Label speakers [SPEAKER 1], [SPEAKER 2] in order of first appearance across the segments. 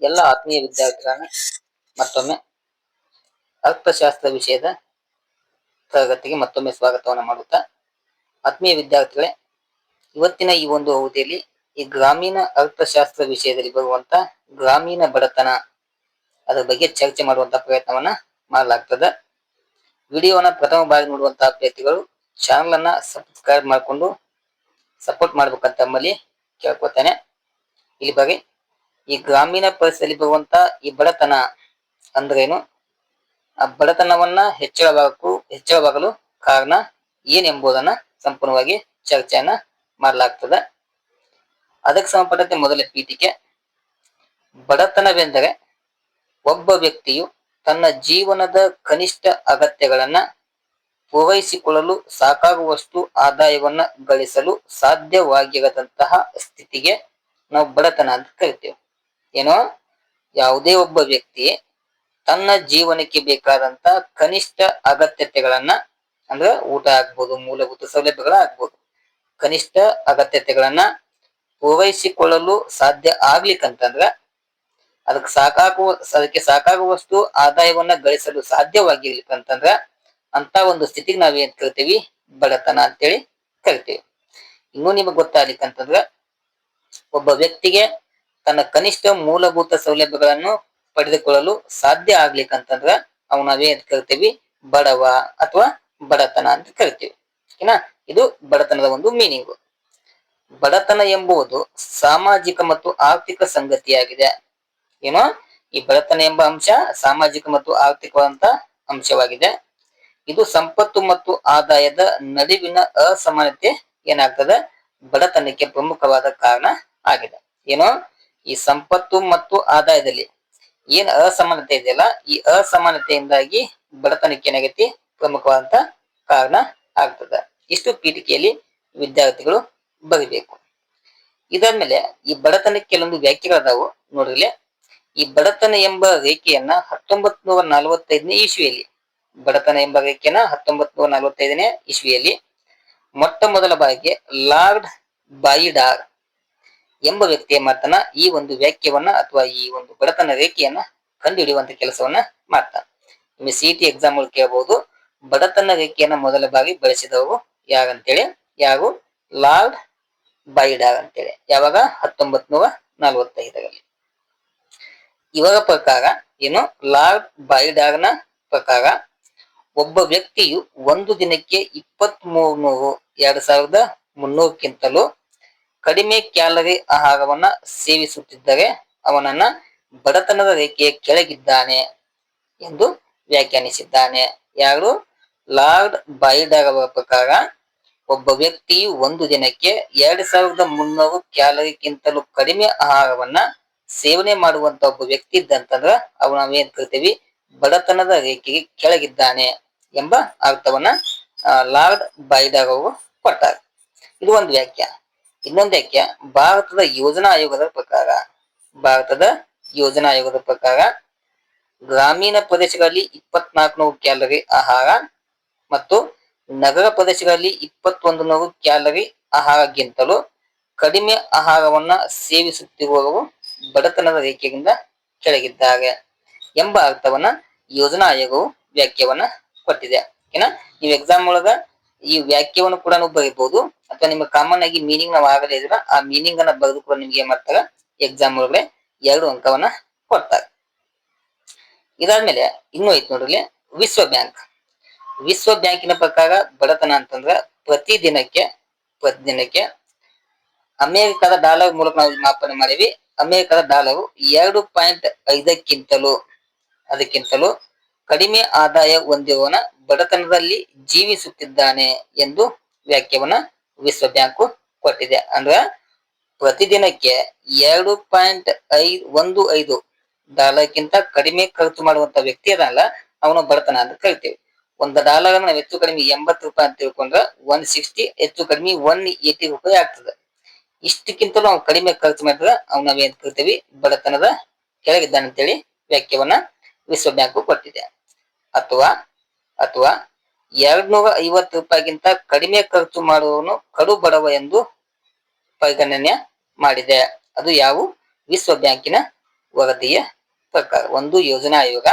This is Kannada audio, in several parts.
[SPEAKER 1] ಎಲ್ಲ ಆತ್ಮೀಯ ವಿದ್ಯಾರ್ಥಿಗಳನ್ನ ಮತ್ತೊಮ್ಮೆ ಅರ್ಥಶಾಸ್ತ್ರ ವಿಷಯದ ತರಗತಿಗೆ ಮತ್ತೊಮ್ಮೆ ಸ್ವಾಗತವನ್ನು ಮಾಡುತ್ತಾ, ಆತ್ಮೀಯ ವಿದ್ಯಾರ್ಥಿಗಳೇ, ಇವತ್ತಿನ ಈ ಒಂದು ಅವಧಿಯಲ್ಲಿ ಈ ಗ್ರಾಮೀಣ ಅರ್ಥಶಾಸ್ತ್ರ ವಿಷಯದಲ್ಲಿ ಬರುವಂತ ಗ್ರಾಮೀಣ ಬಡತನ ಅದರ ಬಗ್ಗೆ ಚರ್ಚೆ ಮಾಡುವಂತ ಪ್ರಯತ್ನವನ್ನ ಮಾಡಲಾಗ್ತದೆ. ವಿಡಿಯೋನ ಪ್ರಥಮ ಬಾರಿ ನೋಡುವಂತ ಅಭ್ಯರ್ಥಿಗಳು ಚಾನಲ್ ಅನ್ನ ಸಬ್ಸ್ಕ್ರೈಬ್ ಮಾಡಿಕೊಂಡು ಸಪೋರ್ಟ್ ಮಾಡ್ಬೇಕಂತ ನಮ್ಮಲ್ಲಿ ಕೇಳ್ಕೊತೇನೆ. ಇಲ್ಲಿ ಬಗ್ಗೆ ಈ ಗ್ರಾಮೀಣ ಪರಿಸರದಲ್ಲಿ ಬರುವಂತ ಈ ಬಡತನ ಅಂದ್ರೇನು? ಆ ಬಡತನವನ್ನ ಹೆಚ್ಚಳವಾಗಕ್ಕೂ, ಹೆಚ್ಚಳವಾಗಲು ಕಾರಣ ಏನೆಂಬುದನ್ನ ಸಂಪೂರ್ಣವಾಗಿ ಚರ್ಚೆಯನ್ನ ಮಾಡಲಾಗ್ತದೆ. ಅದಕ್ಕೆ ಸಂಬಂಧಪಟ್ಟಂತೆ ಮೊದಲ ಪೀಠಿಕೆ. ಬಡತನವೆಂದರೆ ಒಬ್ಬ ವ್ಯಕ್ತಿಯು ತನ್ನ ಜೀವನದ ಕನಿಷ್ಠ ಅಗತ್ಯಗಳನ್ನ ಪೂರೈಸಿಕೊಳ್ಳಲು ಸಾಕಾಗುವಷ್ಟು ಆದಾಯವನ್ನ ಗಳಿಸಲು ಸಾಧ್ಯವಾಗಿರದಂತಹ ಸ್ಥಿತಿಗೆ ನಾವು ಬಡತನ ಅಂತ ಕರಿತೇವೆ. ಏನೋ ಯಾವುದೇ ಒಬ್ಬ ವ್ಯಕ್ತಿ ತನ್ನ ಜೀವನಕ್ಕೆ ಬೇಕಾದಂತ ಕನಿಷ್ಠ ಅಗತ್ಯತೆಗಳನ್ನ ಅಂದ್ರೆ ಊಟ ಆಗ್ಬೋದು, ಮೂಲಭೂತ ಸೌಲಭ್ಯಗಳ ಆಗ್ಬೋದು. ಕನಿಷ್ಠ ಅಗತ್ಯತೆಗಳನ್ನ ಪೂರೈಸಿಕೊಳ್ಳಲು ಸಾಧ್ಯ ಆಗ್ಲಿಕ್ಕಂತಂದ್ರ ಅದಕ್ಕೆ ಸಾಕಾಗುವ, ಅದಕ್ಕೆ ಸಾಕಾಗುವಷ್ಟು ಆದಾಯವನ್ನ ಗಳಿಸಲು ಸಾಧ್ಯವಾಗಿರ್ಲಿಕ್ಕಂತಂದ್ರ ಅಂತ ಒಂದು ಸ್ಥಿತಿಗೆ ನಾವ್ ಏನ್ ಕರಿತೀವಿ? ಬಡತನ ಅಂತೇಳಿ ಕರಿತೀವಿ. ಇನ್ನೂ ನಿಮಗೆ ಗೊತ್ತಾಗ್ಲಿಕ್ಕಂತಂದ್ರ ಒಬ್ಬ ವ್ಯಕ್ತಿಗೆ ತನ್ನ ಕನಿಷ್ಠ ಮೂಲಭೂತ ಸೌಲಭ್ಯಗಳನ್ನು ಪಡೆದುಕೊಳ್ಳಲು ಸಾಧ್ಯ ಆಗ್ಲಿಕ್ಕಂತಂದ್ರ ಅವನ ನಾವೇನ್ ಕರಿತೀವಿ, ಬಡವ ಅಥವಾ ಬಡತನ ಅಂತ ಕರಿತೀವಿ. ಓಕೆನಾ? ಇದು ಬಡತನದ ಒಂದು ಮೀನಿಂಗು ಬಡತನ ಎಂಬುದು ಸಾಮಾಜಿಕ ಮತ್ತು ಆರ್ಥಿಕ ಸಂಗತಿಯಾಗಿದೆ. ಏನೋ? ಈ ಬಡತನ ಎಂಬ ಅಂಶ ಸಾಮಾಜಿಕ ಮತ್ತು ಆರ್ಥಿಕವಾದಂತ ಅಂಶವಾಗಿದೆ. ಇದು ಸಂಪತ್ತು ಮತ್ತು ಆದಾಯದ ನಡುವಿನ ಅಸಮಾನತೆ ಏನಾಗ್ತದೆ? ಬಡತನಕ್ಕೆ ಪ್ರಮುಖವಾದ ಕಾರಣ ಆಗಿದೆ. ಏನೋ? ಈ ಸಂಪತ್ತು ಮತ್ತು ಆದಾಯದಲ್ಲಿ ಏನ್ ಅಸಮಾನತೆ ಇದೆಯಲ್ಲ, ಈ ಅಸಮಾನತೆಯಿಂದಾಗಿ ಬಡತನಕ್ಕೆ ಏನಾಗೈತಿ ಪ್ರಮುಖವಾದಂತ ಕಾರಣ ಆಗ್ತದ. ಇಷ್ಟು ಪೀಠಿಕೆಯಲ್ಲಿ ವಿದ್ಯಾರ್ಥಿಗಳು ಬರಿಬೇಕು. ಇದಾದ್ಮೇಲೆ ಈ ಬಡತನಕ್ಕೆ ಕೆಲವೊಂದು ವ್ಯಾಖ್ಯೆಗಳದಾವು ನೋಡ್ರಿ ಈ ಬಡತನ ಎಂಬ ರೇಖೆಯನ್ನ ಹತ್ತೊಂಬತ್ ನೂರ ನಲವತ್ತೈದನೇ ಇಸ್ವಿಯಲ್ಲಿ, ಬಡತನ ಎಂಬ ರೇಖೆಯನ್ನ ಹತ್ತೊಂಬತ್ ನೂರ ನಲವತ್ತೈದನೇ ಇಸ್ವಿಯಲ್ಲಿ ಮೊಟ್ಟ ಮೊದಲ ಬಾರಿಗೆ ಲಾರ್ಡ್ ಬಾಯಿಡಾರ್ ಎಂಬ ವ್ಯಕ್ತಿಯ ಮಾತನ್ನ ಈ ಒಂದು ವ್ಯಾಖ್ಯವನ್ನ ಅಥವಾ ಈ ಒಂದು ಬಡತನ ರೇಖೆಯನ್ನ ಕಂಡುಹಿಡಿಯುವಂತ ಕೆಲಸವನ್ನ ಮಾಡ್ತಾನೆ ನಿಮಗೆ ಸಿ ಟಿ ಎಕ್ಸಾಮ್ ಕೇಳಬಹುದು ಬಡತನ ರೇಖೆಯನ್ನ ಮೊದಲ ಬಾರಿ ಬಳಸಿದವರು ಯಾರಂತೇಳಿ? ಯಾರು? ಲಾರ್ಡ್ ಬೈಡಾರ್ ಅಂತೇಳಿ. ಯಾವಾಗ? ಹತ್ತೊಂಬತ್ ನೂರ ನಲವತ್ತೈದರಲ್ಲಿ. ಇವರ ಪ್ರಕಾರ ಏನು? ಲಾರ್ಡ್ನ ಪ್ರಕಾರ ಒಬ್ಬ ವ್ಯಕ್ತಿಯು ಒಂದು ದಿನಕ್ಕೆ ಇಪ್ಪತ್ತ್ ನೂರು ಎರಡ್ ಸಾವಿರದ ಮುನ್ನೂರಕ್ಕಿಂತಲೂ ಕಡಿಮೆ ಕ್ಯಾಲರಿ ಆಹಾರವನ್ನ ಸೇವಿಸುತ್ತಿದ್ದರೆ ಅವನನ್ನ ಬಡತನದ ರೇಖೆಯ ಕೆಳಗಿದ್ದಾನೆ ಎಂದು ವ್ಯಾಖ್ಯಾನಿಸಿದ್ದಾನೆ. ಯಾರು? ಲಾರ್ಡ್ ಬಾಯಿಡಾರ್ ಅವರ ಪ್ರಕಾರ ಒಬ್ಬ ವ್ಯಕ್ತಿಯು ಒಂದು ದಿನಕ್ಕೆ ಎರಡ್ ಸಾವಿರದ ಮುನ್ನೂರು ಕ್ಯಾಲರಿಗಿಂತಲೂ ಕಡಿಮೆ ಆಹಾರವನ್ನ ಸೇವನೆ ಮಾಡುವಂತ ಒಬ್ಬ ವ್ಯಕ್ತಿ ಇದ್ದಂತಂದ್ರ ಅವನ ಏನ್ ಕರಿತೀವಿ ಬಡತನದ ರೇಖೆಗೆ ಕೆಳಗಿದ್ದಾನೆ ಎಂಬ ಅರ್ಥವನ್ನ ಲಾರ್ಡ್ ಬಾಯ್ಡಾರ್ ಅವರು ಕೊಟ್ಟಾರೆ. ಇದು ಒಂದು ವ್ಯಾಖ್ಯ. ಇನ್ನೊಂದು ವ್ಯಾಖ್ಯ ಭಾರತದ ಯೋಜನಾ ಆಯೋಗದ ಪ್ರಕಾರ, ಭಾರತದ ಯೋಜನಾ ಆಯೋಗದ ಪ್ರಕಾರ ಗ್ರಾಮೀಣ ಪ್ರದೇಶಗಳಲ್ಲಿ ಇಪ್ಪತ್ನಾಲ್ಕು ಕ್ಯಾಲರಿ ಆಹಾರ ಮತ್ತು ನಗರ ಪ್ರದೇಶಗಳಲ್ಲಿ ಇಪ್ಪತ್ತೊಂದು ನೂರು ಕ್ಯಾಲರಿ ಆಹಾರಕ್ಕಿಂತಲೂ ಕಡಿಮೆ ಆಹಾರವನ್ನ ಸೇವಿಸುತ್ತಿರುವವರು ಬಡತನದ ರೇಖೆಯಿಂದ ಕೆಳಗಿದ್ದಾರೆ ಎಂಬ ಅರ್ಥವನ್ನ ಯೋಜನಾ ಆಯೋಗವು ವ್ಯಾಖ್ಯವನ್ನ ಕೊಟ್ಟಿದೆ. ಏನ? ನೀವು ಎಕ್ಸಾಮ್ ಒಳಗ ಈ ವ್ಯಾಖ್ಯವನ್ನು ಕೂಡ ನೀವು ಬರೀಬಹುದು. ಅಥವಾ ನಿಮ್ಗೆ ಕಾಮನ್ ಆಗಿ ಮೀನಿಂಗ್ ನಾವು ಆಗಲೇ ಇದ್ರ ಆ ಮೀನಿಂಗ್ ಅನ್ನ ಬರೆದು ಕೂಡ ನಿಮ್ಗೆ ಏನ್ ಮಾಡ್ತಾರ? ಎಕ್ಸಾಮ್ ಒಳಗಡೆ ಎರಡು ಅಂಕವನ್ನ ಕೊಡ್ತಾರೆ. ಇದಾದ್ಮೇಲೆ ಇನ್ನೂ ಐತ್ ನೋಡ್ರಿ ವಿಶ್ವ ಬ್ಯಾಂಕ್. ವಿಶ್ವ ಬ್ಯಾಂಕಿನ ಪ್ರಕಾರ ಬಡತನ ಅಂತಂದ್ರ ಪ್ರತಿ ದಿನಕ್ಕೆ ಪ್ರತಿ ದಿನಕ್ಕೆ ಅಮೆರಿಕದ ಡಾಲರ್ ಮೂಲಕ ನಾವು ಮಾಪನ ಮಾಡಿವಿ ಅಮೆರಿಕದ ಡಾಲರ್ ಎರಡು ಪಾಯಿಂಟ್ ಐದಕ್ಕಿಂತಲೂ, ಅದಕ್ಕಿಂತಲೂ ಕಡಿಮೆ ಆದಾಯ ಹೊಂದಿರುವವನ ಬಡತನದಲ್ಲಿ ಜೀವಿಸುತ್ತಿದ್ದಾನೆ ಎಂದು ವ್ಯಾಖ್ಯವನ್ನ ವಿಶ್ವ ಬ್ಯಾಂಕು ಕೊಟ್ಟಿದೆ. ಅಂದ್ರ ಪ್ರತಿದಿನಕ್ಕೆ ಎರಡು ಪಾಯಿಂಟ್ ಐದು ಒಂದು ಐದು ಡಾಲರ್ಗಿಂತ ಕಡಿಮೆ ಖರ್ಚು ಮಾಡುವಂತ ವ್ಯಕ್ತಿ ಅದಲ್ಲ, ಅವನು ಬಡತನ ಅಂತ ಕರಿತೇವೆ. ಒಂದು ಡಾಲರ್ ಅನ್ನ ಹೆಚ್ಚು ಕಡಿಮೆ ಎಂಬತ್ತು ರೂಪಾಯಿ ಅಂತ ತಿಳ್ಕೊಂಡ್ರೆ ಒನ್ ಸಿಕ್ಸ್ಟಿ ಹೆಚ್ಚು ಕಡಿಮೆ ಒನ್ ಏಟಿ ರೂಪಾಯಿ ಆಗ್ತದೆ. ಇಷ್ಟಕ್ಕಿಂತಲೂ ಅವನು ಕಡಿಮೆ ಖರ್ಚು ಮಾಡಿದ್ರೆ ಅವನ ನಾವೇನ್ ಕರಿತೀವಿ? ಬಡತನದ ಕೆಳಗಿದ್ದಾನೆ ಅಂತೇಳಿ ವ್ಯಾಖ್ಯವನ್ನ ವಿಶ್ವ ಬ್ಯಾಂಕು ಕೊಟ್ಟಿದೆ. ಅಥವಾ ಅಥವಾ ಎರಡ್ನೂರ ಐವತ್ತು ರೂಪಾಯಿಗಿಂತ ಕಡಿಮೆ ಖರ್ಚು ಮಾಡುವವನು ಕಡು ಬಡವ ಎಂದು ಪರಿಗಣನೆ ಮಾಡಿದೆ. ಅದು ಯಾವ? ವಿಶ್ವ ಬ್ಯಾಂಕಿನ ವರದಿಯ ಪ್ರಕಾರ. ಒಂದು ಯೋಜನಾ ಆಯೋಗ,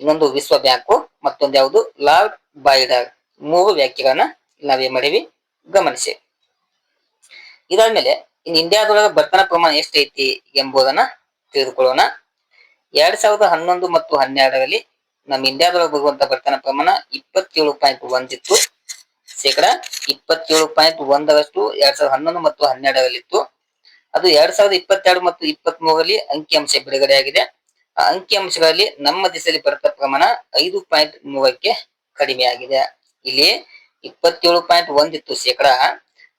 [SPEAKER 1] ಇನ್ನೊಂದು ವಿಶ್ವ ಬ್ಯಾಂಕು, ಮತ್ತೊಂದು ಯಾವುದು? ಲಾರ್ಡ್ ಬಾಯ್ಡರ್ ಮೂರು ವ್ಯಾಖ್ಯೆಗಳನ್ನ ನಾವೇ ಮಾಡಿವಿ. ಗಮನಿಸಿ. ಇದಾದ್ಮೇಲೆ, ಇನ್ ಇಂಡಿಯಾದೊಳಗ ಬರ್ತನ ಪ್ರಮಾಣ ಎಷ್ಟೈತಿ ಎಂಬುದನ್ನ ತಿಳಿದುಕೊಳ್ಳೋಣ. ಎರಡ್ ಸಾವಿರದ ಹನ್ನೊಂದು ಮತ್ತು ಹನ್ನೆರಡರಲ್ಲಿ ನಮ್ಮ ಇಂಡಿಯಾದೊಳಗೆ ಬರುವಂತ ಬರ್ತನ ಪ್ರಮಾಣ ಇಪ್ಪತ್ತೇಳು ಪಾಯಿಂಟ್ ಒಂದಿತ್ತು ಶೇಕಡ ಇಪ್ಪತ್ತೇಳು ಪಾಯಿಂಟ್ ಒಂದರಷ್ಟು ಎರಡ್ ಸಾವಿರದ ಹನ್ನೊಂದು ಮತ್ತು ಹನ್ನೆರಡರಲ್ಲಿತ್ತು. ಅದು ಎರಡ್ ಸಾವಿರದ ಇಪ್ಪತ್ತೆರಡು ಮತ್ತು ಇಪ್ಪತ್ತ್ ಮೂರರಲ್ಲಿ ಅಂಕಿಅಂಶ ಬಿಡುಗಡೆಯಾಗಿದೆ. ಆ ಅಂಕಿಅಂಶಗಳಲ್ಲಿ ನಮ್ಮ ದೇಶದಲ್ಲಿ ಬರತ ಪ್ರಮಾಣ ಐದು ಪಾಯಿಂಟ್ ಮೂರಕ್ಕೆ ಕಡಿಮೆ ಆಗಿದೆ ಇಲ್ಲಿ ಇಪ್ಪತ್ತೇಳು ಪಾಯಿಂಟ್ ಒಂದಿತ್ತು ಶೇಕಡ.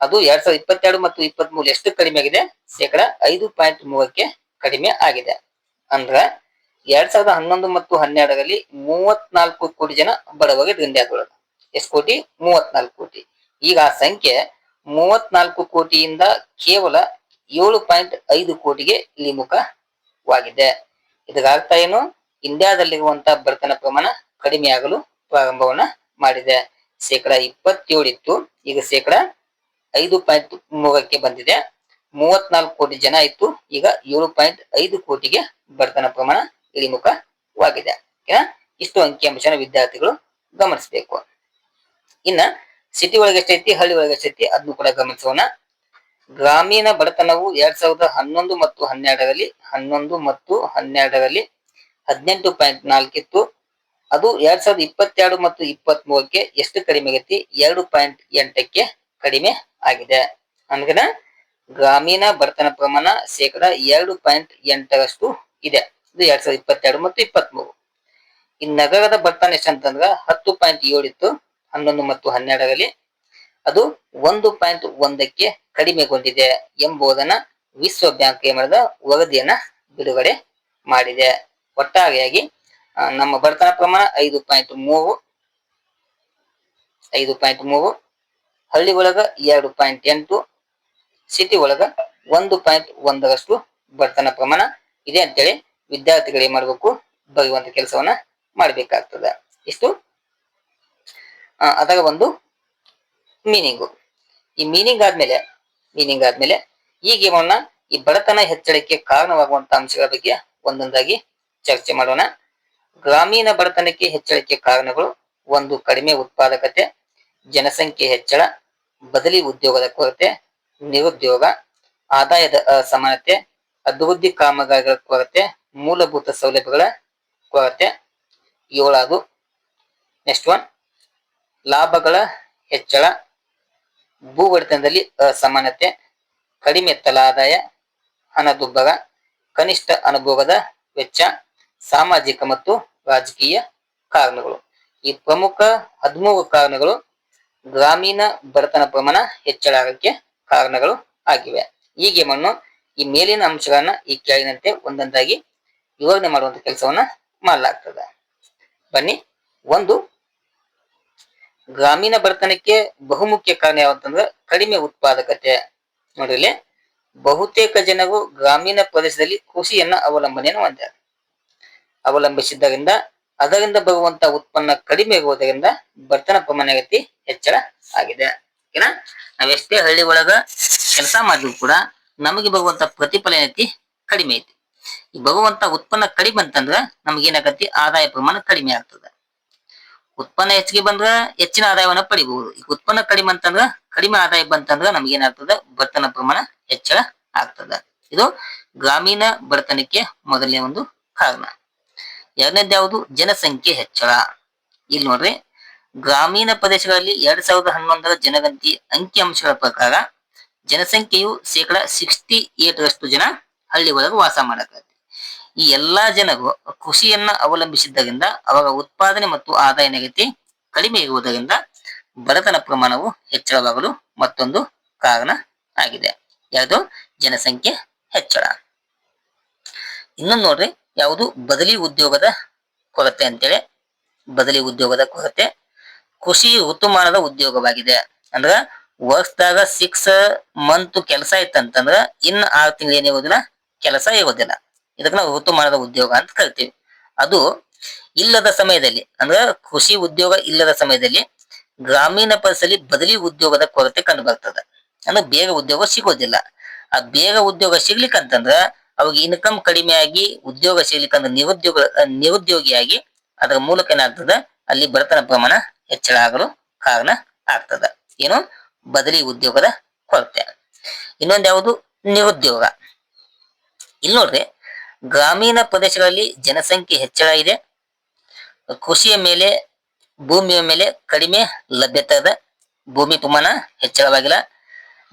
[SPEAKER 1] ಅದು ಎರಡ್ ಸಾವಿರದ ಇಪ್ಪತ್ತೆರಡು ಮತ್ತು ಇಪ್ಪತ್ತ್ ಮೂರು ಎಷ್ಟು ಕಡಿಮೆ ಆಗಿದೆ ಶೇಕಡ ಐದು ಪಾಯಿಂಟ್ ಮೂರಕ್ಕೆ ಕಡಿಮೆ ಆಗಿದೆ. ಅಂದ್ರ ಎರಡ್ ಸಾವಿರದ ಹನ್ನೊಂದು ಮತ್ತು ಹನ್ನೆರಡರಲ್ಲಿ ಮೂವತ್ನಾಲ್ಕು ಕೋಟಿ ಜನ ಬಡವಾಗಿ ಇಂಡಿಯಾದೊಳಗೆ ಎಷ್ಟು ಕೋಟಿ? ಮೂವತ್ನಾಲ್ಕು ಕೋಟಿ. ಈಗ ಆ ಸಂಖ್ಯೆ ಮೂವತ್ನಾಲ್ಕು ಕೋಟಿಯಿಂದ ಕೇವಲ ಏಳು ಪಾಯಿಂಟ್ ಐದು ಕೋಟಿಗೆ ಇಳಿಮುಖವಾಗಿದೆ. ಇದರರ್ಥ ಏನು? ಇಂಡಿಯಾದಲ್ಲಿರುವಂತಹ ಬಡತನ ಪ್ರಮಾಣ ಕಡಿಮೆಯಾಗಲು ಪ್ರಾರಂಭವನ್ನ ಮಾಡಿದೆ. ಶೇಕಡ ಇಪ್ಪತ್ತೇಳು ಇತ್ತು. ಈಗ ಶೇಕಡ ಐದು ಪಾಯಿಂಟ್ ಮೂರಕ್ಕೆ ಬಂದಿದೆ. ಮೂವತ್ನಾಲ್ಕು ಕೋಟಿ ಜನ ಇತ್ತು. ಈಗ ಏಳು ಪಾಯಿಂಟ್ ಐದು ಕೋಟಿಗೆ ಬಡತನ ಪ್ರಮಾಣ ಇಳಿಮುಖವಾಗಿದೆ ಇಷ್ಟು ಅಂಕಿಅಂಶನ ವಿದ್ಯಾರ್ಥಿಗಳು ಗಮನಿಸಬೇಕು. ಇನ್ನ ಸಿಟಿ ಒಳಗೆ ಎಷ್ಟೈತಿ ಹಳ್ಳಿ ಒಳಗೆ ಎಷ್ಟೈತಿ ಅದನ್ನು ಕೂಡ ಗಮನಿಸೋಣ. ಗ್ರಾಮೀಣ ಬಡತನವು ಎರಡ್ ಸಾವಿರದ ಹನ್ನೊಂದು ಮತ್ತು ಹನ್ನೆರಡರಲ್ಲಿ, ಹನ್ನೊಂದು ಮತ್ತು ಹನ್ನೆರಡರಲ್ಲಿ ಹದಿನೆಂಟು ಪಾಯಿಂಟ್ ನಾಲ್ಕಿತ್ತು ಅದು ಎರಡ್ ಸಾವಿರದ ಇಪ್ಪತ್ತೆರಡು ಮತ್ತು ಇಪ್ಪತ್ತ್ ಮೂರಕ್ಕೆ ಎಷ್ಟು ಕಡಿಮೆ ಆಗೈತಿ? ಎರಡು ಪಾಯಿಂಟ್ ಎಂಟಕ್ಕೆ ಕಡಿಮೆ ಆಗಿದೆ. ಅಂದ್ರೆ ಗ್ರಾಮೀಣ ಬಡತನ ಪ್ರಮಾಣ ಶೇಕಡ ಎರಡು ಪಾಯಿಂಟ್ ಎಂಟರಷ್ಟು ಇದು. ಎರಡ್ ಸಾವಿರದ ಇಪ್ಪತ್ತೆರಡು ಮತ್ತು ಇಪ್ಪತ್ತ್ ಮೂರು ಈ ನಗರದ ಬಡತನ ಎಷ್ಟಂತಂದ್ರ ಹತ್ತು ಪಾಯಿಂಟ್ ಏಳು ಇತ್ತು, ಹನ್ನೊಂದು ಮತ್ತು ಹನ್ನೆರಡರಲ್ಲಿ. ಅದು ಒಂದು ಪಾಯಿಂಟ್ ಒಂದಕ್ಕೆ ಕಡಿಮೆಗೊಂಡಿದೆ ಎಂಬುದನ್ನ ವಿಶ್ವ ಬ್ಯಾಂಕ್ ಮಾಡಿದ? ವರದಿಯನ್ನ ಬಿಡುಗಡೆ ಮಾಡಿದೆ. ಒಟ್ಟಾರೆಯಾಗಿ ನಮ್ಮ ಬಡತನ ಪ್ರಮಾಣ ಐದು ಪಾಯಿಂಟ್ ಮೂರು, ಐದು ಪಾಯಿಂಟ್ ಮೂರು, ಹಳ್ಳಿ ಒಳಗ ಎರಡು ಪಾಯಿಂಟ್ ಎಂಟು ಸಿಟಿ ಒಳಗ ಒಂದು ಪಾಯಿಂಟ್ ಒಂದರಷ್ಟು ಬಡತನ ಪ್ರಮಾಣ ಇದೆ ಅಂತೇಳಿ ವಿದ್ಯಾರ್ಥಿಗಳು ಏನ್ ಮಾಡ್ಬೇಕು? ಬರೆಯುವಂತ ಕೆಲಸವನ್ನ ಮಾಡ್ಬೇಕಾಗ್ತದ. ಇಷ್ಟು. ಅದರ ಒಂದು ಮೀನಿಂಗು ಈ ಮೀನಿಂಗ್ ಆದ್ಮೇಲೆ ಮೀನಿಂಗ್ ಆದ್ಮೇಲೆ ಈ ಗೇಮನ್ನ ಈ ಬಡತನ ಹೆಚ್ಚಳಕ್ಕೆ ಕಾರಣವಾಗುವಂತ ಅಂಶಗಳ ಬಗ್ಗೆ ಒಂದೊಂದಾಗಿ ಚರ್ಚೆ ಮಾಡೋಣ. ಗ್ರಾಮೀಣ ಬಡತನಕ್ಕೆ ಹೆಚ್ಚಳಕ್ಕೆ ಕಾರಣಗಳು ಒಂದು ಕಡಿಮೆ ಉತ್ಪಾದಕತೆ, ಜನಸಂಖ್ಯೆ ಹೆಚ್ಚಳ, ಬದಲಿ ಉದ್ಯೋಗದ ಕೊರತೆ, ನಿರುದ್ಯೋಗ, ಆದಾಯದ ಅಸಮಾನತೆ, ಅಭಿವೃದ್ಧಿ ಕಾಮಗಾರಿಗಳ ಕೊರತೆ ಮೂಲಭೂತ ಸೌಲಭ್ಯಗಳ ಕೊರತೆ ಏಳಾದು ನೆಕ್ಸ್ಟ್ ಒನ್ ಲಾಭಗಳ ಹೆಚ್ಚಳ. ಭೂ ಒಡೆತನದಲ್ಲಿ ಅಸಮಾನತೆ ಕಡಿಮೆ ತಲಾದಾಯ, ಹಣದುಬ್ಬರ, ಕನಿಷ್ಠ ಅನುಭವದ ವೆಚ್ಚ, ಸಾಮಾಜಿಕ ಮತ್ತು ರಾಜಕೀಯ ಕಾರಣಗಳು. ಈ ಪ್ರಮುಖ ಹದಿಮೂರು ಕಾರಣಗಳು ಗ್ರಾಮೀಣ ಬಡತನ ಪ್ರಮಾಣ ಹೆಚ್ಚಳ ಆಗಕ್ಕೆ ಕಾರಣಗಳು ಆಗಿವೆ. ಈ ಗೇಮನ್ನು ಈ ಮೇಲಿನ ಅಂಶಗಳನ್ನ ಈ ಕೆಳಗಿನಂತೆ ಒಂದೊಂದಾಗಿ ವಿವರಣೆ ಮಾಡುವಂತ ಕೆಲಸವನ್ನ ಮಾಡಲಾಗ್ತದೆ. ಬನ್ನಿ, ಒಂದು, ಗ್ರಾಮೀಣ ಬಡತನಕ್ಕೆ ಬಹುಮುಖ್ಯ ಕಾರಣ ಯಾವಂತಂದ್ರೆ ಕಡಿಮೆ ಉತ್ಪಾದಕತೆ. ನೋಡಿಲ್ಲಿ ಬಹುತೇಕ ಜನರು ಗ್ರಾಮೀಣ ಪ್ರದೇಶದಲ್ಲಿ ಕೃಷಿಯನ್ನ ಅವಲಂಬನೆಯನ್ನು ಹೊಂದಿದ್ದಾರೆ. ಅವಲಂಬಿಸಿದ್ದರಿಂದ, ಅದರಿಂದ ಬರುವಂತ ಉತ್ಪನ್ನ ಕಡಿಮೆ ಇರುವುದರಿಂದ ಬಡತನ ಪ್ರಮಾಣ ಗತಿ ಹೆಚ್ಚಳ ಆಗಿದೆ. ಓಕೆನಾ? ನಾವೆಷ್ಟೇ ಹಳ್ಳಿ ಒಳಗ ಕೆಲಸ ಮಾಡಿದ್ರು ಕೂಡ ನಮಗೆ ಬರುವಂತ ಪ್ರತಿಫಲ ಏನೈತಿ ಕಡಿಮೆ ಐತಿ. ಬರುವಂತ ಉತ್ಪನ್ನ ಕಡಿಮೆ ಅಂತಂದ್ರ ನಮ್ಗೇನಾಗತ್ತಿ ಆದಾಯ ಪ್ರಮಾಣ ಕಡಿಮೆ ಆಗ್ತದ. ಉತ್ಪನ್ನ ಹೆಚ್ಚಿಗೆ ಬಂದ್ರ ಹೆಚ್ಚಿನ ಆದಾಯವನ್ನ ಪಡಿಬಹುದು. ಈಗ ಉತ್ಪನ್ನ ಕಡಿಮೆ ಅಂತಂದ್ರ ಕಡಿಮೆ ಆದಾಯ ಬಂತಂದ್ರ ನಮಗೇನಾಗ್ತದ ಬಡತನ ಪ್ರಮಾಣ ಹೆಚ್ಚಳ ಆಗ್ತದ. ಇದು ಗ್ರಾಮೀಣ ಬಡತನಕ್ಕೆ ಮೊದಲನೇ ಒಂದು ಕಾರಣ. ಎರಡನೇದು ಯಾವುದು? ಜನಸಂಖ್ಯೆ ಹೆಚ್ಚಳ. ಇಲ್ಲಿ ನೋಡ್ರಿ, ಗ್ರಾಮೀಣ ಪ್ರದೇಶಗಳಲ್ಲಿ ಎರಡ್ ಸಾವಿರದ ಹನ್ನೊಂದರ ಜನಗಂತಿ ಅಂಕಿ ಅಂಶಗಳ ಪ್ರಕಾರ ಜನಸಂಖ್ಯೆಯು ಶೇಕಡ ಸಿಕ್ಸ್ಟಿ ಏಟ್ ರಷ್ಟು ಜನ ಹಳ್ಳಿ ಒಳಗೆ ವಾಸ ಮಾಡಕತ್ತಿ. ಈ ಎಲ್ಲಾ ಜನರು ಕೃಷಿಯನ್ನ ಅವಲಂಬಿಸಿದ್ದರಿಂದ ಅವರ ಉತ್ಪಾದನೆ ಮತ್ತು ಆದಾಯ ನಿಗತಿ ಕಡಿಮೆ ಇರುವುದರಿಂದ ಬಡತನ ಪ್ರಮಾಣವು ಹೆಚ್ಚಳವಾಗಲು ಮತ್ತೊಂದು ಕಾರಣ ಆಗಿದೆ. ಯಾವುದು? ಜನಸಂಖ್ಯೆ ಹೆಚ್ಚಳ. ಇನ್ನೊಂದು ನೋಡ್ರಿ, ಯಾವುದು? ಬದಲಿ ಉದ್ಯೋಗದ ಕೊರತೆ ಅಂತೇಳಿ. ಬದಲಿ ಉದ್ಯೋಗದ ಕೊರತೆ. ಕೃಷಿ ಋತುಮಾನದ ಉದ್ಯೋಗವಾಗಿದೆ. ಅಂದ್ರ ವರ್ಷದಾಗ ಸಿಕ್ಸ್ ಮಂತ್ ಕೆಲಸ ಇತ್ತಂತಂದ್ರ ಇನ್ನ ಆರು ತಿಂಗಳು ಏನಿರೋದಿಲ್ಲ ಕೆಲಸ ಇರೋದಿಲ್ಲ. ಇದಕ್ಕೆ ನಾವು ಋತುಮಾನದ ಉದ್ಯೋಗ ಅಂತ ಕರಿತೀವಿ. ಅದು ಇಲ್ಲದ ಸಮಯದಲ್ಲಿ, ಅಂದ್ರೆ ಕೃಷಿ ಉದ್ಯೋಗ ಇಲ್ಲದ ಸಮಯದಲ್ಲಿ ಗ್ರಾಮೀಣ ಪರಿಸರದಲ್ಲಿ ಬದಲಿ ಉದ್ಯೋಗದ ಕೊರತೆ ಕಂಡು ಬರ್ತದೆ ಅಂದ್ರೆ ಬೇಗ ಉದ್ಯೋಗ ಸಿಗೋದಿಲ್ಲ. ಆ ಬೇಗ ಉದ್ಯೋಗ ಸಿಗ್ಲಿಕ್ಕಂತಂದ್ರ ಅವಾಗ ಇನ್ಕಮ್ ಕಡಿಮೆ ಆಗಿ ಉದ್ಯೋಗ ಸಿಗ್ಲಿಕ್ಕೆ ಅಂದ್ರೆ ನಿರುದ್ಯೋಗ, ನಿರುದ್ಯೋಗಿಯಾಗಿ ಅದರ ಮೂಲಕ ಏನಾಗ್ತದ? ಅಲ್ಲಿ ಬಡತನ ಪ್ರಮಾಣ ಹೆಚ್ಚಳ ಆಗಲು ಕಾರಣ ಆಗ್ತದ. ಏನು? ಬದಲಿ ಉದ್ಯೋಗದ ಕೊರತೆ. ಇನ್ನೊಂದು ಯಾವುದು? ನಿರುದ್ಯೋಗ. ಇಲ್ಲಿ ನೋಡ್ರಿ ಗ್ರಾಮೀಣ ಪ್ರದೇಶಗಳಲ್ಲಿ ಜನಸಂಖ್ಯೆ ಹೆಚ್ಚಳ ಇದೆ. ಕೃಷಿಯ ಮೇಲೆ, ಭೂಮಿಯ ಮೇಲೆ ಕಡಿಮೆ ಲಭ್ಯತೆ ಇದೆ ಭೂಮಿ ಪ್ರಮಾಣ ಹೆಚ್ಚಳವಾಗಿಲ್ಲ.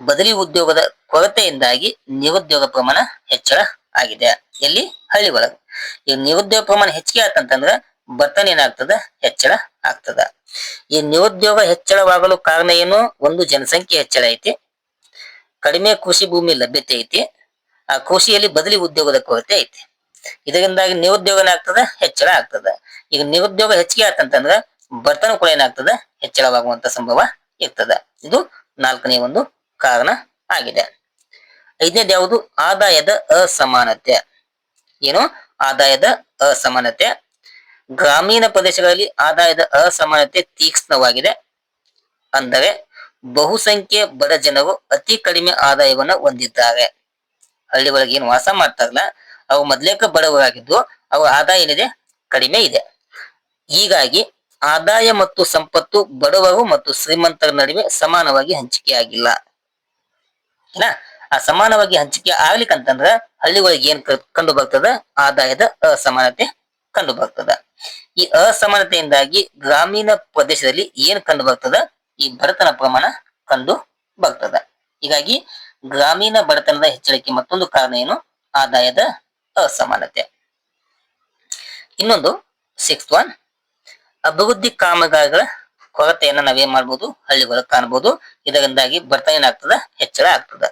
[SPEAKER 1] ಬದಲಿ ಉದ್ಯೋಗದ ಕೊರತೆಯಿಂದಾಗಿ ನಿರುದ್ಯೋಗ ಪ್ರಮಾಣ ಹೆಚ್ಚಳ ಆಗಿದೆ. ಎಲ್ಲಿ? ಹಳ್ಳಿ ಒಳಗೆ. ಈ ನಿರುದ್ಯೋಗ ಪ್ರಮಾಣ ಹೆಚ್ಚಿಗೆ ಆತಂತಂದ್ರ ಬರ್ತನ ಏನಾಗ್ತದ? ಹೆಚ್ಚಳ ಆಗ್ತದ. ಈ ನಿರುದ್ಯೋಗ ಹೆಚ್ಚಳವಾಗಲು ಕಾರಣ ಏನು? ಒಂದು ಜನಸಂಖ್ಯೆ ಹೆಚ್ಚಳ ಐತಿ. ಕಡಿಮೆ ಕೃಷಿ ಭೂಮಿ ಲಭ್ಯತೆ ಐತಿ. ಆ ಕೃಷಿಯಲ್ಲಿ ಬದಲಿ ಉದ್ಯೋಗದ ಕೊರತೆ ಐತಿ. ಇದರಿಂದಾಗಿ ನಿರುದ್ಯೋಗ ಏನಾಗ್ತದ ಹೆಚ್ಚಳ ಆಗ್ತದ. ಈಗ ನಿರುದ್ಯೋಗ ಹೆಚ್ಚಿಗೆ ಆತಂತಂದ್ರ ಬರ್ತನ ಕೂಡ ಏನಾಗ್ತದ, ಹೆಚ್ಚಳವಾಗುವಂತ ಸಂಭವ ಇರ್ತದ. ಇದು ನಾಲ್ಕನೇ ಒಂದು ಕಾರಣ ಆಗಿದೆ. ಐದನೇದು ಯಾವುದು? ಆದಾಯದ ಅಸಮಾನತೆ. ಏನು? ಆದಾಯದ ಅಸಮಾನತೆ. ಗ್ರಾಮೀಣ ಪ್ರದೇಶಗಳಲ್ಲಿ ಆದಾಯದ ಅಸಮಾನತೆ ತೀಕ್ಷ್ಣವಾಗಿದೆ. ಅಂದರೆ ಬಹುಸಂಖ್ಯೆ ಬಡ ಜನರು ಅತಿ ಕಡಿಮೆ ಆದಾಯವನ್ನು ಹೊಂದಿದ್ದಾರೆ. ಹಳ್ಳಿ ಒಳಗೆ ಏನು ವಾಸ ಮಾಡ್ತಾರಲ್ಲ ಅವು ಮೊದ್ಲೇಕ ಬಡವರಾಗಿದ್ದು, ಅವು ಆದಾಯ ಏನಿದೆ? ಕಡಿಮೆ ಇದೆ. ಹೀಗಾಗಿ ಆದಾಯ ಮತ್ತು ಸಂಪತ್ತು ಬಡವರು ಮತ್ತು ಶ್ರೀಮಂತರ ನಡುವೆ ಸಮಾನವಾಗಿ ಹಂಚಿಕೆ ಆಗಿಲ್ಲ. ಆ ಸಮಾನವಾಗಿ ಹಂಚಿಕೆ ಆಗ್ಲಿಕ್ಕಂತಂದ್ರ ಹಳ್ಳಿ ಒಳಗೆ ಏನ್ ಕಂಡು ಬರ್ತದ? ಆದಾಯದ ಅಸಮಾನತೆ ಕಂಡು ಬರ್ತದ. ಈ ಅಸಮಾನತೆಯಿಂದಾಗಿ ಗ್ರಾಮೀಣ ಪ್ರದೇಶದಲ್ಲಿ ಏನ್ ಕಂಡು ಬರ್ತದ? ಈ ಬಡತನ ಪ್ರಮಾಣ ಕಂಡು ಬರ್ತದ. ಹೀಗಾಗಿ ಗ್ರಾಮೀಣ ಬಡತನದ ಹೆಚ್ಚಳಕ್ಕೆ ಮತ್ತೊಂದು ಕಾರಣ ಏನು? ಆದಾಯದ ಅಸಮಾನತೆ. ಇನ್ನೊಂದು ಸಿಕ್ಸ್ ಒನ್ ಅಭಿವೃದ್ಧಿ ಕಾಮಗಾರಿಗಳ ಕೊರತೆಯನ್ನ ನಾವೇನ್ ಮಾಡ್ಬೋದು? ಹಳ್ಳಿಗಳಲ್ಲಿ ಕಾಣಬಹುದು ಇದರಿಂದಾಗಿ ಬಡತನ ಏನಾಗ್ತದ ಹೆಚ್ಚಳ ಆಗ್ತದ.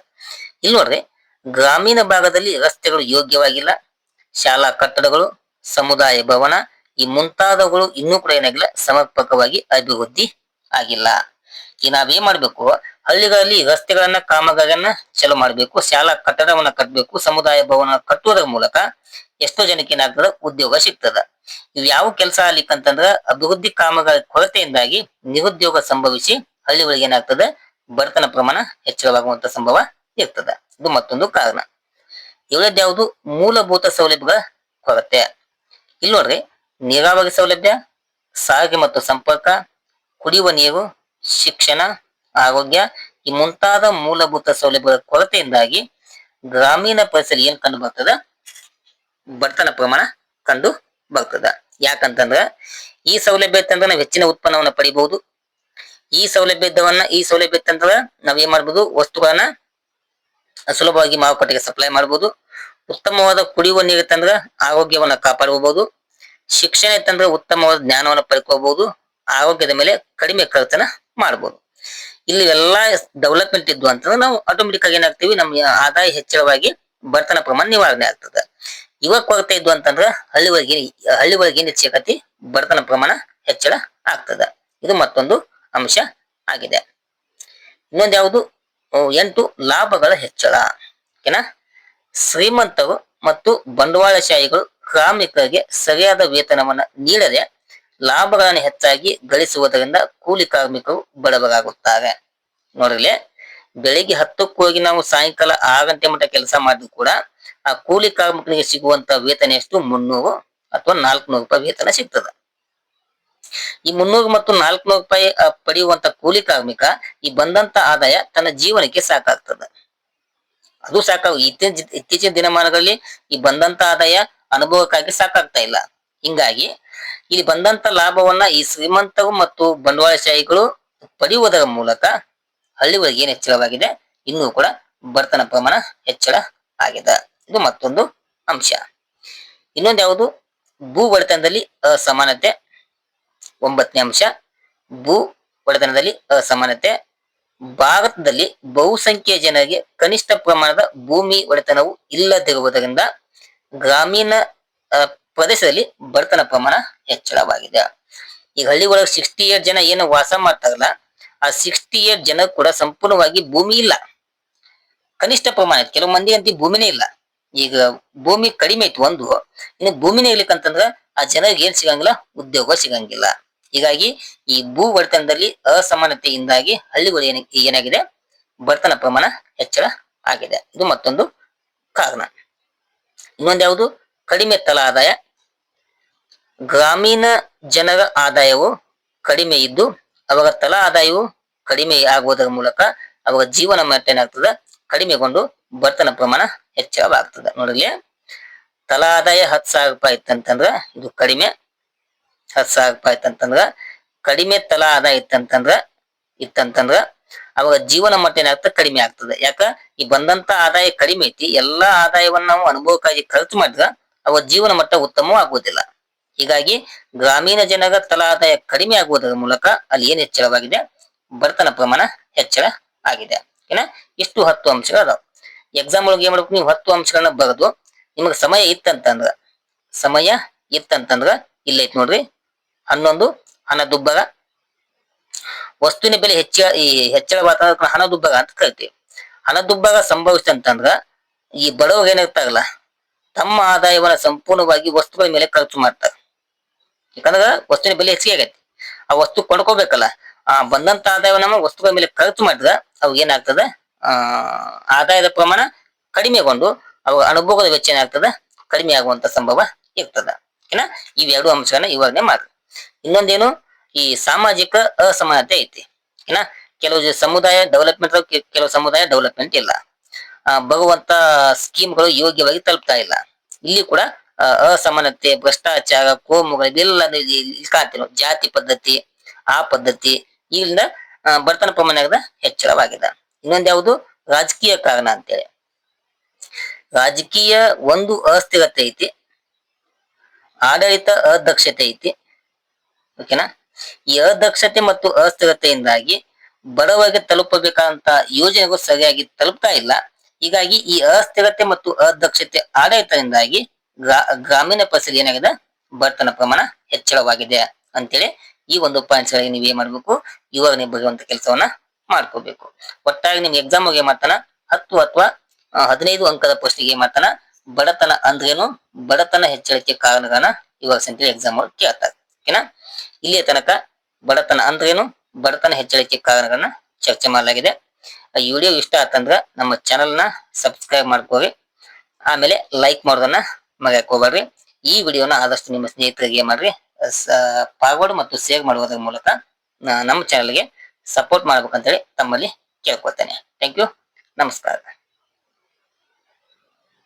[SPEAKER 1] ಇಲ್ಲಿ ನೋಡ್ರಿ, ಗ್ರಾಮೀಣ ಭಾಗದಲ್ಲಿ ರಸ್ತೆಗಳು ಯೋಗ್ಯವಾಗಿಲ್ಲ. ಶಾಲಾ ಕಟ್ಟಡಗಳು, ಸಮುದಾಯ ಭವನ, ಈ ಮುಂತಾದವುಗಳು ಇನ್ನೂ ಕೂಡ ಏನಾಗಿಲ್ಲ ಸಮರ್ಪಕವಾಗಿ ಅಭಿವೃದ್ಧಿ ಆಗಿಲ್ಲ. ಈ ನಾವೇನ್ ಮಾಡ್ಬೇಕು? ಹಳ್ಳಿಗಳಲ್ಲಿ ರಸ್ತೆಗಳನ್ನ ಕಾಮಗಾರಿಯನ್ನ ಚಾಲೂ ಮಾಡಬೇಕು. ಶಾಲಾ ಕಟ್ಟಡವನ್ನ ಕಟ್ಟಬೇಕು ಸಮುದಾಯ ಭವನ ಕಟ್ಟುವುದರ ಮೂಲಕ ಎಷ್ಟೋ ಜನಕ್ಕೆ ಏನಾಗ್ತದ? ಉದ್ಯೋಗ ಸಿಗ್ತದ. ಇವು ಯಾವ ಕೆಲಸ ಆಗ್ಲಿಕ್ಕಂತಂದ್ರ ಅಭಿವೃದ್ಧಿ ಕಾಮಗಾರಿ ಕೊರತೆಯಿಂದಾಗಿ ನಿರುದ್ಯೋಗ ಸಂಭವಿಸಿ ಹಳ್ಳಿಗಳಿಗೆ ಏನಾಗ್ತದೆ? ಬಡತನ ಪ್ರಮಾಣ ಹೆಚ್ಚಳವಾಗುವಂತ ಸಂಭವ ಇರ್ತದ. ಇದು ಮತ್ತೊಂದು ಕಾರಣ. ಯಾವುದು? ಮೂಲಭೂತ ಸೌಲಭ್ಯಗಳ ಕೊರತೆ. ಇಲ್ಲಿ ನೋಡ್ರಿ, ನೀರಾವರಿ ಸೌಲಭ್ಯ, ಸಾರಿಗೆ ಮತ್ತು ಸಂಪರ್ಕ, ಕುಡಿಯುವ ನೀರು, ಶಿಕ್ಷಣ ಆರೋಗ್ಯ, ಈ ಮುಂತಾದ ಮೂಲಭೂತ ಸೌಲಭ್ಯಗಳ ಕೊರತೆಯಿಂದಾಗಿ ಗ್ರಾಮೀಣ ಪರಿಸರ ಏನ್ ಕಂಡು ಬರ್ತದ? ಬಡತನ ಪ್ರಮಾಣ ಕಂಡು ಬರ್ತದ. ಯಾಕಂತಂದ್ರ ಈ ಸೌಲಭ್ಯ ಇತ್ತಂದ್ರ ನಾವು ಹೆಚ್ಚಿನ ಉತ್ಪನ್ನವನ್ನ ಪಡಿಬಹುದು. ಈ ಸೌಲಭ್ಯ ಈ ಸೌಲಭ್ಯ ಇತ್ತಂದ್ರ ನಾವ್ ಏನ್ ಮಾಡ್ಬೋದು? ವಸ್ತುಗಳನ್ನ ಸುಲಭವಾಗಿ ಮಾರುಕಟ್ಟೆಗೆ ಸಪ್ಲೈ ಮಾಡಬಹುದು ಉತ್ತಮವಾದ ಕುಡಿಯುವ ನೀರು ಇತ್ತಂದ್ರ ಆರೋಗ್ಯವನ್ನ ಕಾಪಾಡಬಹುದು ಶಿಕ್ಷಣ ಇತ್ತಂದ್ರ ಉತ್ತಮವಾದ ಜ್ಞಾನವನ್ನ ಪಡ್ಕೋಬಹುದು ಆರೋಗ್ಯದ ಮೇಲೆ ಕಡಿಮೆ ಖರ್ಚನ ಮಾಡಬಹುದು ಇಲ್ಲಿ ಎಲ್ಲಾ ಡೆವಲಪ್ಮೆಂಟ್ ಇದ್ವು ಅಂತಂದ್ರೆ ನಾವು ಆಟೋಮೆಟಿಕ್ ಆಗಿ ಏನಾಗ್ತೀವಿ ನಮ್ಮ ಆದಾಯ ಹೆಚ್ಚಳವಾಗಿ ಬರ್ತನ ಪ್ರಮಾಣ ನಿವಾರಣೆ ಆಗ್ತದೆ. ಇವಾಗ ಕೊರತೆ ಇದ್ವು ಅಂತಂದ್ರ ಹಳ್ಳಿ ಒಳಗೆ ಹಳ್ಳಿ ಒಳಗೆ ಏನ್ ಹೆಚ್ಚಾಗತಿ ಬಡತನ ಪ್ರಮಾಣ ಹೆಚ್ಚಳ ಆಗ್ತದ. ಇದು ಮತ್ತೊಂದು ಅಂಶ ಆಗಿದೆ. ಇನ್ನೊಂದು ಯಾವುದು? ಎಂಟು, ಲಾಭಗಳ ಹೆಚ್ಚಳ. ಓಕೆನಾ? ಶ್ರೀಮಂತರು ಮತ್ತು ಬಂಡವಾಳಶಾಹಿಗಳು, ಕಾರ್ಮಿಕರಿಗೆ ಸರಿಯಾದ ವೇತನವನ್ನ ನೀಡದೆ ಲಾಭಗಳನ್ನು ಹೆಚ್ಚಾಗಿ ಗಳಿಸುವುದರಿಂದ ಕೂಲಿ ಕಾರ್ಮಿಕರು ಬಡವರಾಗುತ್ತಾರೆ. ನೋಡ್ರಿ ಬೆಳಿಗ್ಗೆ ಹತ್ತಕ್ಕೆ ಹೋಗಿ ನಾವು ಸಾಯಂಕಾಲ ಆರು ಗಂಟೆ ಮಟ್ಟ ಕೆಲಸ ಮಾಡಿದ್ರು ಕೂಡ ಆ ಕೂಲಿ ಕಾರ್ಮಿಕರಿಗೆ ಸಿಗುವಂತ ವೇತನ ಎಷ್ಟು? ಮುನ್ನೂರು ಅಥವಾ ನಾಲ್ಕುನೂರು ರೂಪಾಯಿ ವೇತನ ಸಿಗ್ತದೆ. ಈ ಮುನ್ನೂರು ಮತ್ತು ನಾಲ್ಕುನೂರು ರೂಪಾಯಿ ಪಡೆಯುವಂತ ಕೂಲಿ ಕಾರ್ಮಿಕ ಈ ಬಂದಂತ ಆದಾಯ ತನ್ನ ಜೀವನಕ್ಕೆ ಸಾಕಾಗ್ತದೆ. ಅದು ಸಾಕಾಗ ಇತ್ತೀಚಿನ ಇತ್ತೀಚಿನ ದಿನಮಾನಗಳಲ್ಲಿ ಈ ಬಂದಂತ ಆದಾಯ ಅನುಭವಕ್ಕಾಗಿ ಸಾಕಾಗ್ತಾ ಇಲ್ಲ. ಹಿಂಗಾಗಿ ಇಲ್ಲಿ ಬಂದಂತ ಲಾಭವನ್ನ ಈ ಶ್ರೀಮಂತರು ಮತ್ತು ಬಂಡವಾಳಶಾಹಿಗಳು ಪಡೆಯುವುದರ ಮೂಲಕ ಹಳ್ಳಿಗಳಿಗೆ ಏನು ಹೆಚ್ಚಳವಾಗಿದೆ, ಇನ್ನೂ ಕೂಡ ಬರ್ತನ ಪ್ರಮಾಣ ಹೆಚ್ಚಳ ಆಗಿದೆ. ಇದು ಮತ್ತೊಂದು ಅಂಶ. ಇನ್ನೊಂದು ಯಾವುದು? ಭೂ ಒಡೆತನದಲ್ಲಿ ಅಸಮಾನತೆ. ಒಂಬತ್ತನೇ ಅಂಶ. ಭೂ ಒಡೆತನದಲ್ಲಿ ಅಸಮಾನತೆ. ಭಾರತದಲ್ಲಿ ಬಹುಸಂಖ್ಯೆಯ ಜನರಿಗೆ ಕನಿಷ್ಠ ಪ್ರಮಾಣದ ಭೂಮಿ ಒಡೆತನವು ಇಲ್ಲದಿರುವುದರಿಂದ ಗ್ರಾಮೀಣ ಪ್ರದೇಶದಲ್ಲಿ ಬಡತನ ಪ್ರಮಾಣ ಹೆಚ್ಚಳವಾಗಿದೆ. ಈಗ ಹಳ್ಳಿ ಒಳಗೆ ಸಿಕ್ಸ್ಟಿ ಏಟ್ ಜನ ಏನು ವಾಸ ಮಾಡ್ತಾರಲ್ಲ ಆ ಸಿಕ್ಸ್ಟಿ ಏಟ್ ಜನ ಕೂಡ ಸಂಪೂರ್ಣವಾಗಿ ಭೂಮಿ ಇಲ್ಲ. ಕನಿಷ್ಠ ಪ್ರಮಾಣ. ಕೆಲವು ಮಂದಿ ಅಂತ ಭೂಮಿನೇ ಇಲ್ಲ. ಈಗ ಭೂಮಿ ಕಡಿಮೆ ಐತಿ ಒಂದು, ಇನ್ನು ಭೂಮಿನೇ ಇರ್ಲಿಕ್ಕಂತಂದ್ರ ಆ ಜನರಿಗೆ ಏನ್ ಸಿಗಂಗಿಲ್ಲ? ಉದ್ಯೋಗ ಸಿಗಂಗಿಲ್ಲ. ಹೀಗಾಗಿ ಈ ಭೂ ಬಡತನದಲ್ಲಿ ಅಸಮಾನತೆಯಿಂದಾಗಿ ಹಳ್ಳಿಗಳು ಏನ ಏನಾಗಿದೆ? ಬಡತನ ಪ್ರಮಾಣ ಹೆಚ್ಚಳ ಆಗಿದೆ. ಇದು ಮತ್ತೊಂದು ಕಾರಣ. ಇನ್ನೊಂದು ಯಾವುದು? ಕಡಿಮೆ ತಲಾ ಆದಾಯ, ಗ್ರಾಮೀಣ ಜನರ ಆದಾಯವು ಕಡಿಮೆ ಇದ್ದು ಅವರ ತಲಾ ಆದಾಯವು ಕಡಿಮೆ ಆಗುವುದರ ಮೂಲಕ ಅವರ ಜೀವನ ಮಟ್ಟ ಏನಾಗ್ತದ ಕಡಿಮೆಗೊಂಡು ಬರ್ತನ ಪ್ರಮಾಣ ಹೆಚ್ಚಳವಾಗ್ತದೆ. ನೋಡಲಿ ತಲಾ ಆದಾಯ ಹತ್ತು ಸಾವಿರ ರೂಪಾಯಿ ಇತ್ತಂತಂದ್ರ ಇದು ಕಡಿಮೆ. ಹತ್ತು ಸಾವಿರ ರೂಪಾಯಿ ಇತ್ತಂತಂದ್ರ, ಕಡಿಮೆ ತಲಾ ಆದಾಯ ಇತ್ತಂತಂದ್ರ ಇತ್ತಂತಂದ್ರ ಅವಾಗ ಜೀವನ ಮಟ್ಟ ಏನಾಗ್ತದೆ ಕಡಿಮೆ ಆಗ್ತದೆ. ಯಾಕ? ಈ ಬಂದಂತ ಆದಾಯ ಕಡಿಮೆ ಐತಿ, ಎಲ್ಲಾ ಆದಾಯವನ್ನ ನಾವು ಅನುಭವಕ್ಕಾಗಿ ಖರ್ಚು ಮಾಡಿದ್ರ ಅವ ಜೀವನ ಮಟ್ಟ ಉತ್ತಮವಾಗುವುದಿಲ್ಲ. ಹೀಗಾಗಿ ಗ್ರಾಮೀಣ ಜನರ ತಲಾ ಆದಾಯ ಕಡಿಮೆ ಆಗುವುದರ ಮೂಲಕ ಅಲ್ಲಿ ಏನ್ ಹೆಚ್ಚಳವಾಗಿದೆ? ಬಡತನ ಪ್ರಮಾಣ ಹೆಚ್ಚಳ ಆಗಿದೆ. ಏನ? ಇಷ್ಟು ಹತ್ತು ಅಂಶಗಳು ಅದಾವ. ಎಕ್ಸಾಮ್ ಒಳಗೆ ಏನ್ ಮಾಡ್ಬೇಕು ನೀವು? ಹತ್ತು ಅಂಶಗಳನ್ನ ಬರೆದು ನಿಮಗೆ ಸಮಯ ಇತ್ತಂತಂದ್ರ ಸಮಯ ಇತ್ತಂತಂದ್ರ ಇಲ್ಲೈತ್ ನೋಡ್ರಿ. ಹನ್ನೊಂದು ಹಣದುಬ್ಬರ ವಸ್ತುವಿನ ಬೆಲೆ ಹೆಚ್ಚ ಈ ಹೆಚ್ಚಳವಾದ ಹಣದುಬ್ಬರ ಅಂತ ಕರಿತೀವಿ. ಹಣದುಬ್ಬರ ಸಂಭವಿಸ್ತಂತಂದ್ರ ಈ ಬಡವರು ಏನಿರ್ತಾರಲ್ಲ ತಮ್ಮ ಆದಾಯವನ್ನ ಸಂಪೂರ್ಣವಾಗಿ ವಸ್ತುಗಳ ಮೇಲೆ ಖರ್ಚು ಮಾಡ್ತಾರೆ. ಯಾಕಂದ್ರೆ ವಸ್ತುವಿನ ಬೆಲೆ ಹೆಚ್ಚಿಗೆ ಆಗೈತಿ. ಆ ವಸ್ತು ಕೊಂಡ್ಕೋಬೇಕಲ್ಲ, ಆ ಬಂದಂತ ಆದಾಯವನ್ನ ವಸ್ತುಗಳ ಮೇಲೆ ಖರ್ಚು ಮಾಡಿದ್ರೆ ಅವು ಏನಾಗ್ತದ? ಆ, ಆದಾಯದ ಪ್ರಮಾಣ ಕಡಿಮೆಗೊಂಡು ಅವು ಅನುಭೋಗದ ವೆಚ್ಚ ಏನಾಗ್ತದ? ಕಡಿಮೆ ಆಗುವಂತ ಸಂಭವ ಇರ್ತದ. ಓಕೆನಾ ಇವೆರಡು ಅಂಶಗಳನ್ನ ವಿವರಣೆ ಮಾಡ್ರಿ ಇನ್ನೊಂದೇನು? ಈ ಸಾಮಾಜಿಕ ಅಸಮಾನತೆ ಐತಿ. ಏನ? ಕೆಲವು ಸಮುದಾಯ ಡೆವಲಪ್ಮೆಂಟ್ ಕೆಲವು ಸಮುದಾಯ ಡೆವಲಪ್ಮೆಂಟ್ ಇಲ್ಲ. ಬರುವಂತ ಸ್ಕೀಮ್ಗಳು ಯೋಗ್ಯವಾಗಿ ತಲುಪ್ತಾ ಇಲ್ಲ. ಇಲ್ಲಿ ಕೂಡ ಅಸಮಾನತೆ, ಭ್ರಷ್ಟಾಚಾರ ಕೋಮುಗಳು ಇಲ್ಲಿ ಕಾಣ್ತೀವಿ ಜಾತಿ ಪದ್ಧತಿ, ಆ ಪದ್ಧತಿ, ಇಲ್ಲಿಂದ ಬಡತನ ಪ್ರಮಾಣ ಆಗದ ಹೆಚ್ಚಳವಾಗಿದೆ. ಇನ್ನೊಂದು ಯಾವುದು? ರಾಜಕೀಯ ಕಾರಣ ಅಂತೇಳಿ. ರಾಜಕೀಯ ಒಂದು ಅಸ್ಥಿರತೆ ಐತಿ, ಆಡಳಿತ ಅದಕ್ಷತೆ ಐತಿ. ಓಕೆನಾ ಈ ಅದಕ್ಷತೆ ಮತ್ತು ಅಸ್ಥಿರತೆಯಿಂದಾಗಿ ಬಡವರಿಗೆ ತಲುಪಬೇಕಾದಂತ ಯೋಜನೆಗಳು ಸರಿಯಾಗಿ ತಲುಪ್ತಾ ಇಲ್ಲ. ಹೀಗಾಗಿ ಈ ಅಸ್ಥಿರತೆ ಮತ್ತು ಅದಕ್ಷತೆ ಆಡಳಿತದಿಂದಾಗಿ ಗ್ರಾ- ಗ್ರಾಮೀಣ ಪರಿಸರ ಏನಾಗಿದೆ? ಬಡತನ ಪ್ರಮಾಣ ಹೆಚ್ಚಳವಾಗಿದೆ ಅಂತೇಳಿ ಈ ಒಂದು ಪಾಯಿಂಟ್ಸ್ಗಳಿಗೆ ನೀವು ಏನ್ ಮಾಡ್ಬೇಕು? ವಿವರಣೆ ಬರೆಯುವಂತ ಕೆಲಸವನ್ನ ಮಾಡ್ಕೋಬೇಕು. ಒಟ್ಟಾಗಿ ನಿಮ್ ಎಕ್ಸಾಮ್ ಏನ್ ಮಾಡ್ತಾನ ಹತ್ತು ಅಥವಾ ಹದಿನೈದು ಅಂಕದ ಪ್ರಶ್ನೆಗೆ ಮಾಡ್ತಾನ ಬಡತನ ಅಂದ್ರೇನು? ಬಡತನ ಹೆಚ್ಚಳಕ್ಕೆ ಕಾರಣಗಳನ್ನ ವಿವರಿಸಿ ಎಕ್ಸಾಮ್ ಅವ್ರು ಕೇಳ್ತಾರೆ. ಓಕೆನಾ? ಇಲ್ಲಿಯ ತನಕ ಬಡತನ ಅಂದ್ರೇನು? ಬಡತನ ಹೆಚ್ಚಳಕ್ಕೆ ಕಾರಣಗಳನ್ನ ಚರ್ಚೆ ಮಾಡಲಾಗಿದೆ. ಈ ವಿಡಿಯೋ ಇಷ್ಟ ಆತಂದ್ರ ನಮ್ಮ ಚಾನಲ್ನ ಸಬ್ಸ್ಕ್ರೈಬ್ ಮಾಡ್ಕೋರಿ. ಆಮೇಲೆ ಲೈಕ್ ಮಾಡೋದನ್ನ ಮಗಕ್ಕೆ ಹೋಗ್ಬೇಡ್ರಿ. ಈ ವಿಡಿಯೋನ ಆದಷ್ಟು ನಿಮ್ಮ ಸ್ನೇಹಿತರಿಗೆ ಮಾಡ್ರಿ. ಫಾರ್ವರ್ಡ್ ಮತ್ತು ಸೇವ್ ಮಾಡುವುದರ ಮೂಲಕ ನಮ್ಮ ಚಾನಲ್ಗೆ ಸಪೋರ್ಟ್ ಮಾಡ್ಬೇಕಂತೇಳಿ ತಮ್ಮಲ್ಲಿ ಕೇಳ್ಕೊತೇನೆ ಥ್ಯಾಂಕ್ ಯು ನಮಸ್ಕಾರ.